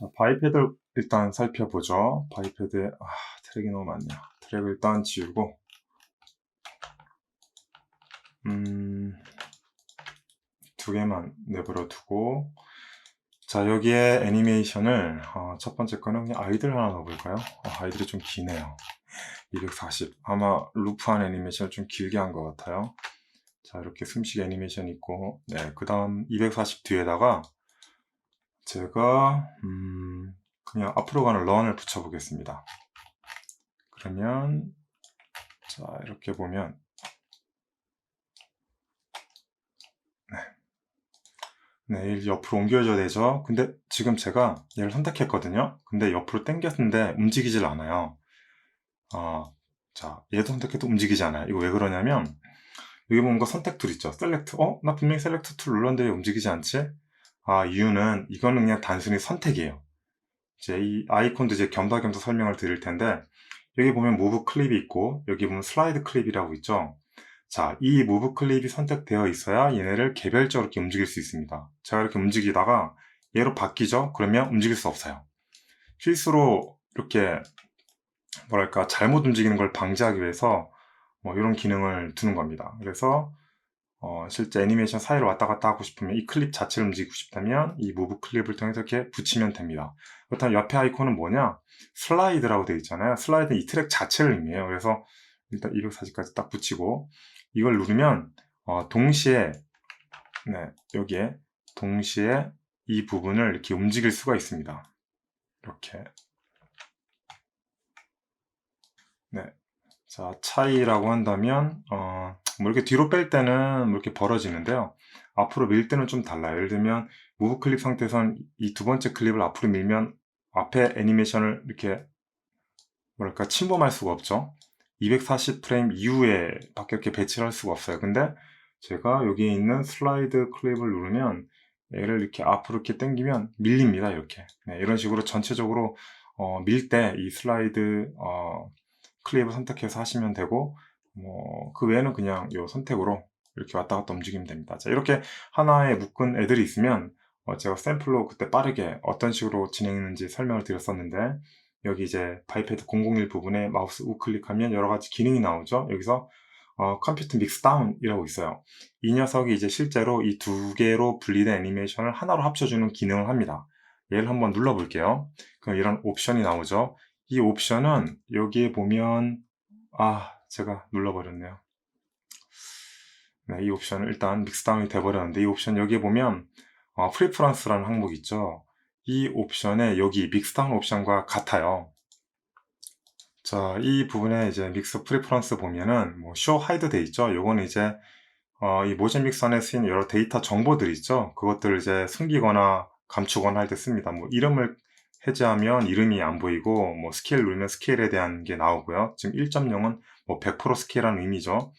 자, 바이패드 일단 살펴보죠. 바이패드에, 아, 트랙이 너무 많네요. 트랙을 일단 지우고, 음, 두 개만 내버려 두고, 자, 여기에 애니메이션을, 어, 첫 번째 거는 그냥 아이들 하나 넣어볼까요? 어, 아이들이 좀 기네요. 240. 아마 루프한 애니메이션을 좀 길게 한 것 같아요. 자, 이렇게 숨쉬기 애니메이션 있고, 네, 그 다음 240 뒤에다가 제가, 음, 그냥 앞으로 가는 런을 붙여보겠습니다. 그러면, 자, 이렇게 보면, 네, 네, 옆으로 옮겨줘야 되죠. 근데 지금 제가 얘를 선택했거든요. 근데 옆으로 당겼는데 움직이질 않아요. 어, 자, 얘도 선택해도 움직이지 않아요. 이거 왜 그러냐면, 여기 뭔가 선택 툴 있죠. 셀렉트. 어? 나 분명히 셀렉트 툴 눌렀는데 왜 움직이지 않지? 아, 이유는 이거는 그냥 단순히 선택이에요. 이제 이 아이콘도 이제 겸사겸사 설명을 드릴 텐데, 여기 보면 무브 클립이 있고, 여기 보면 슬라이드 클립이라고 있죠. 자, 이 무브 클립이 선택되어 있어야 얘네를 개별적으로 이렇게 움직일 수 있습니다. 제가 이렇게 움직이다가 얘로 바뀌죠? 그러면 움직일 수 없어요. 실수로 이렇게 뭐랄까 잘못 움직이는 걸 방지하기 위해서 뭐 이런 기능을 두는 겁니다. 그래서 어, 실제 애니메이션 사이를 왔다 갔다 하고 싶으면 이 클립 자체를 움직이고 싶다면 이 무브 클립을 통해서 이렇게 붙이면 됩니다. 그렇다면 옆에 아이콘은 뭐냐? 슬라이드라고 되어 있잖아요. 슬라이드는 이 트랙 자체를 의미해요. 그래서 일단 240까지 딱 붙이고 이걸 누르면 어, 동시에 네, 여기에 동시에 이 부분을 이렇게 움직일 수가 있습니다. 이렇게 네. 자, 차이라고 한다면, 어, 뭐 이렇게 뒤로 뺄 때는 뭐 이렇게 벌어지는데요. 앞으로 밀 때는 좀 달라요. 예를 들면, 무브 클립 상태에선 이 두 번째 클립을 앞으로 밀면 앞에 애니메이션을 이렇게, 뭐랄까, 침범할 수가 없죠. 240 프레임 이후에 밖에 이렇게 배치를 할 수가 없어요. 근데 제가 여기에 있는 슬라이드 클립을 누르면 얘를 이렇게 앞으로 이렇게 당기면 밀립니다. 이렇게. 네, 이런 식으로 전체적으로 어, 밀 때 이 슬라이드 어, 클립을 선택해서 하시면 되고 뭐 그 외에는 그냥 이 선택으로 이렇게 왔다 갔다 움직이면 됩니다. 자, 이렇게 하나에 묶은 애들이 있으면 어, 제가 샘플로 그때 빠르게 어떤 식으로 진행했는지 설명을 드렸었는데 여기 이제 바이패드 001 부분에 마우스 우클릭하면 여러 가지 기능이 나오죠. 여기서 어, 컴퓨터 믹스 다운이라고 있어요. 이 녀석이 이제 실제로 이 두 개로 분리된 애니메이션을 하나로 합쳐주는 기능을 합니다. 얘를 한번 눌러볼게요. 그럼 이런 옵션이 나오죠. 이 옵션은 여기에 보면 아 제가 눌러버렸네요. 네, 이 옵션은 일단 믹스다운이 돼버렸는데 이 옵션 여기에 보면 어, 프리프런스라는 항목이 있죠. 이 옵션에 여기 믹스다운 옵션과 같아요. 자, 이 부분에 이제 믹스 프리퍼런스 보면은 뭐쇼 하이드 돼 있죠. 요거는 이제 어, 이 모션 믹스 안에 쓰인 여러 데이터 정보들 있죠. 그것들을 이제 숨기거나 감추거나 할 때 씁니다. 뭐 이름을 해제하면 이름이 안 보이고 뭐 스케일 누르면 스케일에 대한 게 나오고요. 지금 1.0은 뭐 100% 스케일이라는 의미죠.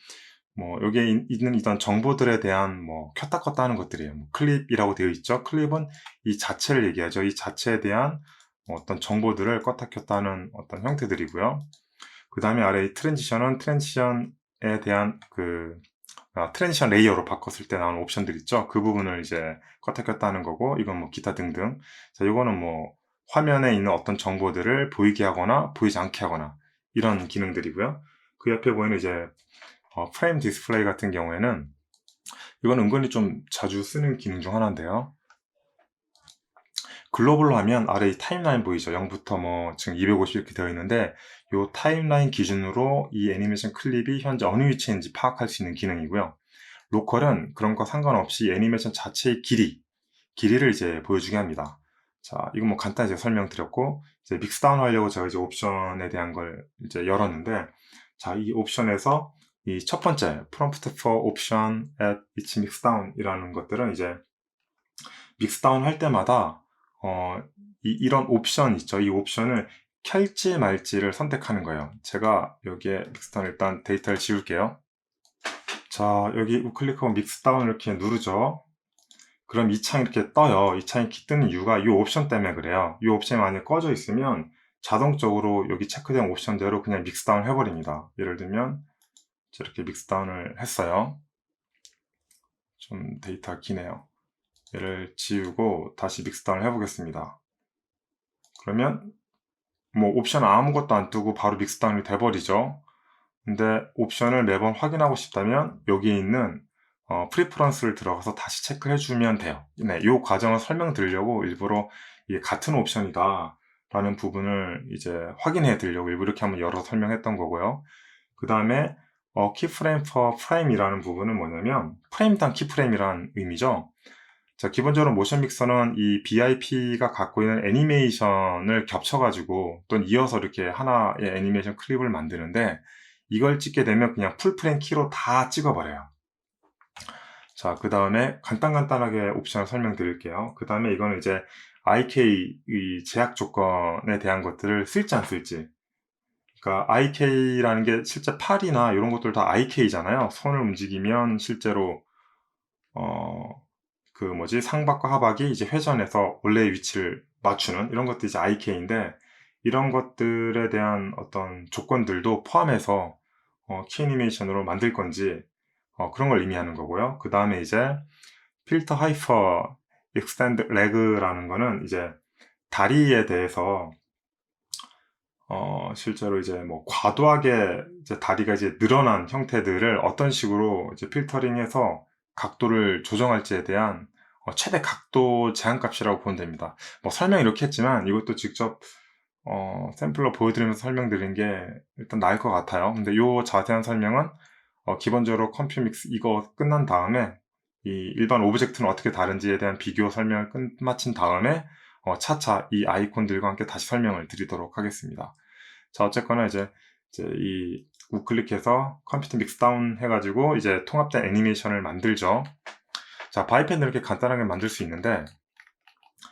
뭐 여기에 있는 이런 정보들에 대한 뭐 켰다 껐다 하는 것들이에요. 뭐 클립이라고 되어 있죠. 클립은 이 자체를 얘기하죠. 이 자체에 대한 뭐 어떤 정보들을 껐다 켰다 하는 어떤 형태들이고요. 그 다음에 아래 이 트랜지션은 트랜지션에 대한 그 아, 트랜지션 레이어로 바꿨을 때 나오는 옵션들 있죠. 그 부분을 이제 껐다 켰다 하는 거고 이건 뭐 기타 등등. 자, 이거는 뭐 화면에 있는 어떤 정보들을 보이게 하거나 보이지 않게 하거나 이런 기능들이고요. 그 옆에 보이는 이제 어, 프레임 디스플레이 같은 경우에는 이건 은근히 좀 자주 쓰는 기능 중 하나인데요. 글로벌로 하면 아래 이 타임라인 보이죠? 0부터 뭐 지금 250 이렇게 되어 있는데 이 타임라인 기준으로 이 애니메이션 클립이 현재 어느 위치인지 파악할 수 있는 기능이고요. 로컬은 그런 거 상관없이 애니메이션 자체의 길이, 길이를 이제 보여주게 합니다. 자, 이거 뭐 간단히 설명드렸고, 이제 믹스다운 하려고 제가 이제 옵션에 대한 걸 이제 열었는데, 자, 이 옵션에서 이 첫 번째, prompt for option at each mixdown 이라는 것들은 이제 믹스다운 할 때마다, 어, 이, 이런 옵션 있죠. 이 옵션을 켤지 말지를 선택하는 거예요. 제가 여기에 믹스다운 일단 데이터를 지울게요. 자, 여기 우클릭하고 믹스다운 이렇게 누르죠. 그럼 이 창이 이렇게 떠요. 이 창이 뜨는 이유가 이 옵션 때문에 그래요. 이 옵션이 만약에 꺼져 있으면 자동적으로 여기 체크된 옵션대로 그냥 믹스다운 해버립니다. 예를 들면 저렇게 믹스다운을 했어요. 좀 데이터가 기네요. 얘를 지우고 다시 믹스다운을 해보겠습니다. 그러면 뭐 옵션 아무것도 안 뜨고 바로 믹스다운이 돼버리죠. 근데 옵션을 매번 확인하고 싶다면 여기 있는 어, 프리퍼런스를 들어가서 다시 체크해 주면 돼요. 네, 이 과정을 설명드리려고 일부러 같은 옵션이다 라는 부분을 이제 확인해 드리려고 일부러 이렇게 한번 열어서 설명했던 거고요. 그 다음에 어, 키프레임 for frame이라는 부분은 뭐냐면 프레임당 키프레임이라는 의미죠. 자, 기본적으로 모션 믹서는 이 BIP가 갖고 있는 애니메이션을 겹쳐가지고 또는 이어서 이렇게 하나의 애니메이션 클립을 만드는데 이걸 찍게 되면 그냥 풀프레임 키로 다 찍어버려요. 자, 그 다음에 간단간단하게 옵션을 설명드릴게요. 그 다음에 이거는 이제 IK 이 제약 조건에 대한 것들을 쓸지 안 쓸지. 그러니까 IK라는 게 실제 팔이나 이런 것들 다 IK잖아요. 손을 움직이면 실제로 어, 그 뭐지 상박과 하박이 이제 회전해서 원래의 위치를 맞추는 이런 것들이 이제 IK인데 이런 것들에 대한 어떤 조건들도 포함해서 어, 키 애니메이션으로 만들 건지 어, 그런 걸 의미하는 거고요. 그 다음에 이제 필터 하이퍼 익스텐드 레그라는 거는 이제 다리에 대해서 어, 실제로 이제 뭐 과도하게 이제 다리가 이제 늘어난 형태들을 어떤 식으로 이제 필터링해서 각도를 조정할지에 대한 어, 최대 각도 제한값이라고 보면 됩니다. 뭐 설명 이렇게 했지만 이것도 직접 어, 샘플로 보여드리면서 설명드린 게 일단 나을 것 같아요. 근데 요 자세한 설명은 어, 기본적으로 컴퓨 믹스 이거 끝난 다음에 이 일반 오브젝트는 어떻게 다른지에 대한 비교 설명을 끝마친 다음에 어, 차차 이 아이콘들과 함께 다시 설명을 드리도록 하겠습니다. 자, 어쨌거나 이제, 이제 이 우클릭해서 컴퓨터 믹스 다운 해가지고 이제 통합된 애니메이션을 만들죠. 자, 바이펜을 이렇게 간단하게 만들 수 있는데,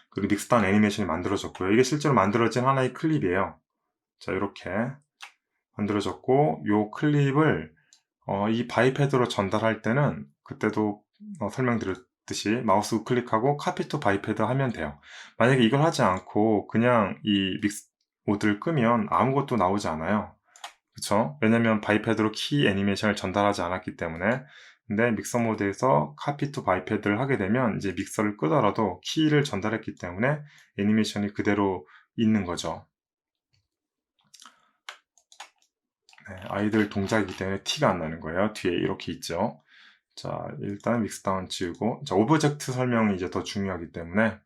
그리고 믹스 다운 애니메이션이 만들어졌고요. 이게 실제로 만들어진 하나의 클립이에요. 자, 이렇게 만들어졌고, 요 클립을 어, 이 바이패드로 전달할 때는 그때도 어, 설명드렸듯이 마우스 우클릭하고 카피 투 바이패드 하면 돼요. 만약에 이걸 하지 않고 그냥 이 믹스 모드를 끄면 아무것도 나오지 않아요. 그쵸? 왜냐면 바이패드로 키 애니메이션을 전달하지 않았기 때문에 근데 믹서 모드에서 카피 투 바이패드를 하게 되면 이제 믹서를 끄더라도 키를 전달했기 때문에 애니메이션이 그대로 있는 거죠. 네, 아이들 동작이기 때문에 티가 안 나는 거예요. 뒤에 이렇게 있죠. 자, 일단 믹스다운 지우고 자, 오브젝트 설명이 이제 더 중요하기 때문에